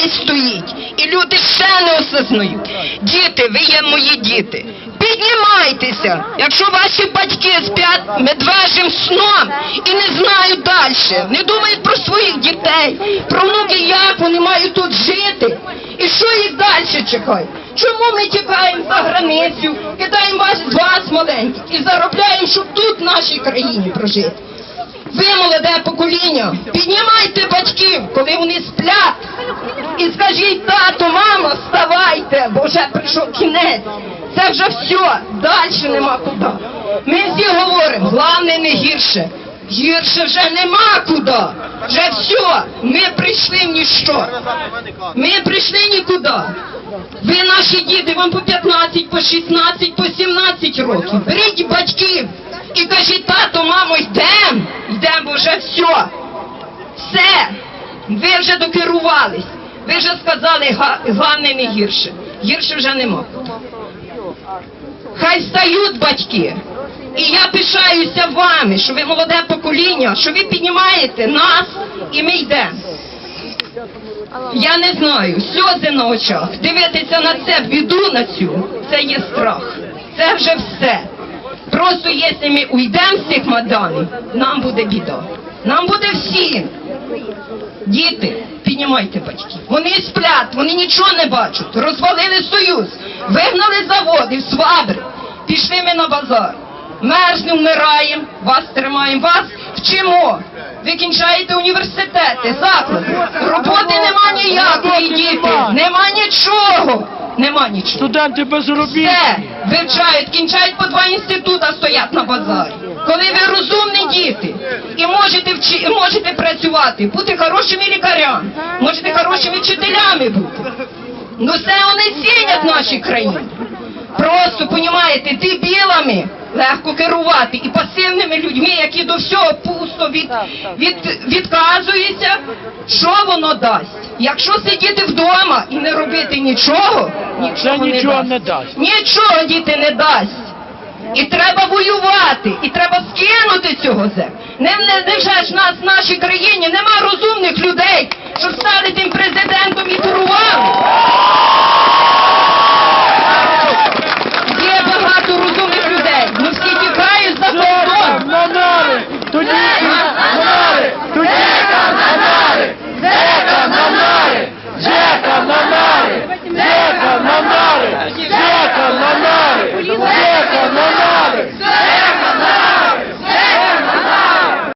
дітей стоїть, і люди ще не осознають. Діти, ви є мої діти. Піднімайтеся, якщо ваші батьки сплять медвежим сном і не знають далі, не думають про своїх дітей, про внуки, як вони мають тут жити, і що їх далі чекає. Чому ми тікаємо за границю, кидаємо вас, вас маленьких і заробляємо, щоб тут в нашій країні прожити? Ви, молоде покоління, піднімайте батьків, коли вони сплять, і скажіть, тато, мамо, вставайте, бо вже прийшов кінець. Це вже все, далі нема куди. Ми всі говоримо, головне не гірше. Гірше вже нема куди. Вже все, ми прийшли в ніщо. Ми прийшли нікуди. Ви наші діти, вам по 15, по 16, по 17 років. Беріть батьків і кажіть, тато, мамо, бо все. Ви вже докерувались. Ви вже сказали, головне не гірше. Гірше вже нема. Хай стають батьки. І я пишаюся вами, що ви молоде покоління, що ви піднімаєте нас і ми йдемо. Я не знаю, сльози на очах. Дивитися на це біду на цю, це є страх. Це вже все. Просто якщо ми уйдемо з цих маданів, нам буде біда. Нам буде всім. Діти, піднімайте батьків. Вони сплять, вони нічого не бачать. Розвалили союз, вигнали заводи, свабри. Пішли ми на базар. Мерзнемо, вмираємо, вас тримаємо, вас вчимо. Ви кінчаєте університети, заклади. Роботи нема ніякої, діти. Нема нічого. Нема нічого. Студенти без робіт. Все вивчають, кінчають по два інститута, стоять на базарі. Коли ви розумні діти вчи, можете працювати, бути хорошими лікарями, можете хорошими вчителями бути. Ну це вони цінять в нашій країні. Просто, понімаєте, дебілами легко керувати і пасивними людьми, які до всього пусто від, від, відказуються, що воно дасть. Якщо сидіти вдома і не робити нічого, нічого, Це нічого не не дасть. дасть. Нічого діти не дасть. І треба воювати, і треба скинути цього землю. Не, не, не ж нас в нашій країні нема розумних